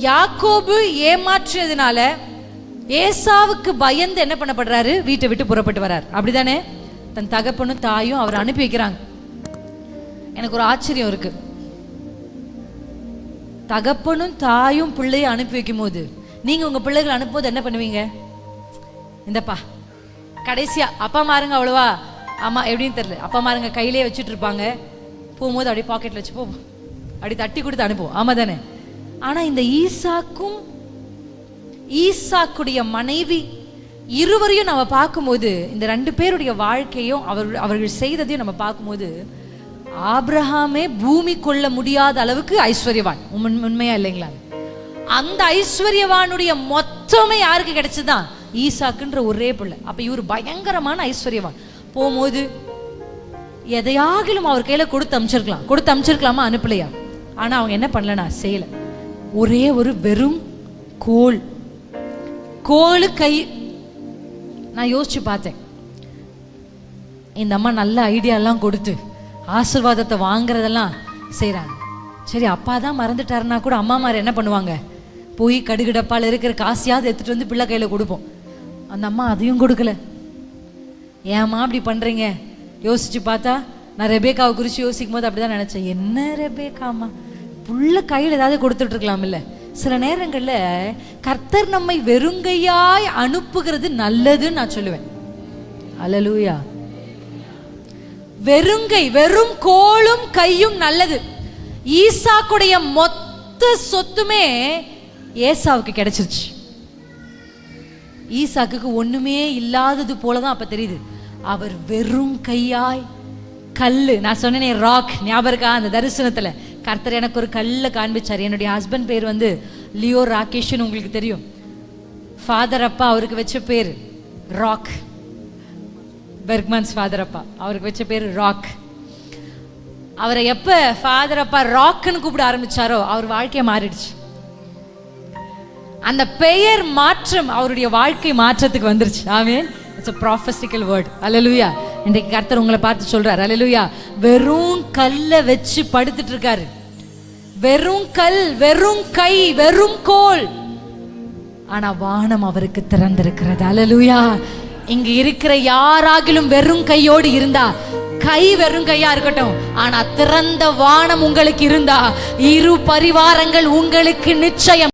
யாக்கோபு ஏமாற்றியதுனால ஏசாவுக்கு பயந்து என்ன பண்ணப்படுறாரு? வீட்டை விட்டு புறப்பட்டு வரார். அப்படிதானே? தன் தகப்பனும் தாயும் அவர் அனுப்பி வைக்கிறாங்க. எனக்கு ஒரு ஆச்சரியம் இருக்கு. தகப்பனும் தாயும் பிள்ளையை அனுப்பி வைக்கும் போது நீங்க உங்க பிள்ளைகள் அனுப்பும்போது என்ன பண்ணுவீங்க? இந்தப்பா கடைசியா அப்பா மாருங்க அவ்வளவா? ஆமா எப்படின்னு தெரியல. அப்பா மாருங்க கையிலே வச்சுட்டு இருப்பாங்க. போகும்போது அப்படியே பாக்கெட்ல வச்சு போ அப்படி தட்டி கொடுத்து அனுப்புவோம். ஆமா தானே ஆனா இந்த ஈசாக்கும் ஈசாக்குடைய மனைவி இருவரையும் நம்ம பார்க்கும்போது இந்த ரெண்டு பேருடைய வாழ்க்கையும் அவர் அவர்கள் செய்ததையும் நம்ம பார்க்கும்போது ஆப்ரஹாமே பூமி கொள்ள முடியாத அளவுக்கு ஐஸ்வர்யவான். உண்மையா இல்லைங்களா? அந்த ஐஸ்வர்யவானுடைய மொத்தமே யாருக்கு கிடைச்சதுதான் ஈசாக்குன்ற ஒரே பிள்ளை. அப்ப இவர் பயங்கரமான ஐஸ்வர்யவான். போகும்போது எதையாகிலும் அவர் கையில கொடுத்து அமிச்சிருக்கலாம். கொடுத்து அமிச்சிருக்கலாமா? அனுப்பலையா? ஆனா அவங்க என்ன பண்ணலனா செய்யல. ஒரே ஒரு வெறும் கோல். கோலு கை. நான் யோசிச்சு பார்த்தேன். இந்த அம்மா நல்ல ஐடியாலாம் கொடுத்து ஆசீர்வாதத்தை வாங்குறதெல்லாம் செய்கிறாங்க சரி அப்பா தான் மறந்துட்டாருன்னா கூட அம்மா மாதிரி என்ன பண்ணுவாங்க? போய் கடுகடப்பால் இருக்கிற காசையாவது எடுத்துட்டு வந்து பிள்ளை கையில் கொடுப்போம். அந்த அம்மா அதையும் கொடுக்கல. ஏம்மா அப்படி பண்ணுறீங்க யோசிச்சு பார்த்தா நான் ரெபேக்காவை குறித்து யோசிக்கும் போது அப்படிதான் நினச்சேன். என்ன ரெபேக்காமா புள்ள கையில் ஏதாவது கொடுத்துட்ருக்கலாம்ல சில நேரங்களில் கர்த்தர் நம்மை வெறுங்கையாய் அனுப்புகிறது நல்லதுன்னு நான் சொல்லுவேன். அலலூயா வெறுங்கை வெறும் கோலும் கையும் நல்லது. ஈசாக்குடைய மொத்த சொத்துமே ஏசாவுக்கு கிடைச்சிருச்சு. ஈசாக்கு ஒண்ணுமே இல்லாதது போலதான் அப்ப தெரியுது. அவர் வெறும் கையாய் கல்லு நான் சொன்னேனே ராக் ஞாபகம் இருக்கா? அந்த தரிசனத்துல. கர்த்தர் எனக்கு ஒரு கல்லை காண்பிச்சார். என்னுடைய ஹஸ்பண்ட் பேர் வந்து லியோ ராகேஷ்னு உங்களுக்கு தெரியும். ஃபாதர் அப்பா அவருக்கு வச்ச பேர் ராக். பெர்க்மன்ஸ் ஃபாதர் அப்பா அவருக்கு வச்ச பேர் ராக். அவரை எப்போ ஃபாதர் அப்பா ராக்னு கூப்பிட ஆரம்பிச்சாரோ அவர் வாழ்க்கையை மாறிடுச்சு. அந்த பெயர் மாற்றம் அவருடைய வாழ்க்கை மாற்றத்துக்கு வந்துருச்சு. ஆமீன் இட்ஸ் அ ப்ராஃபஸ்டிக்கல் வேர்ட் அலலுயா இன்றைக்கு கர்த்தர் உங்களை பார்த்து சொல்கிறார் அலலுயா வெறும் கல்லை வச்சு படுத்துட்டு இருக்காரு வெறும் கல் வெறும் கை வெறும் கோல். ஆனா வானம் அவருக்கு திறந்திருக்கிறது. அல்லேலூயா இங்க இருக்கிற யாராகிலும் வெறும் கையோடு இருந்தா கை வெறும் கையா இருக்கட்டும். ஆனா திறந்த வானம் உங்களுக்கு இருந்தா இரு பரிவாரங்கள் உங்களுக்கு நிச்சயம்.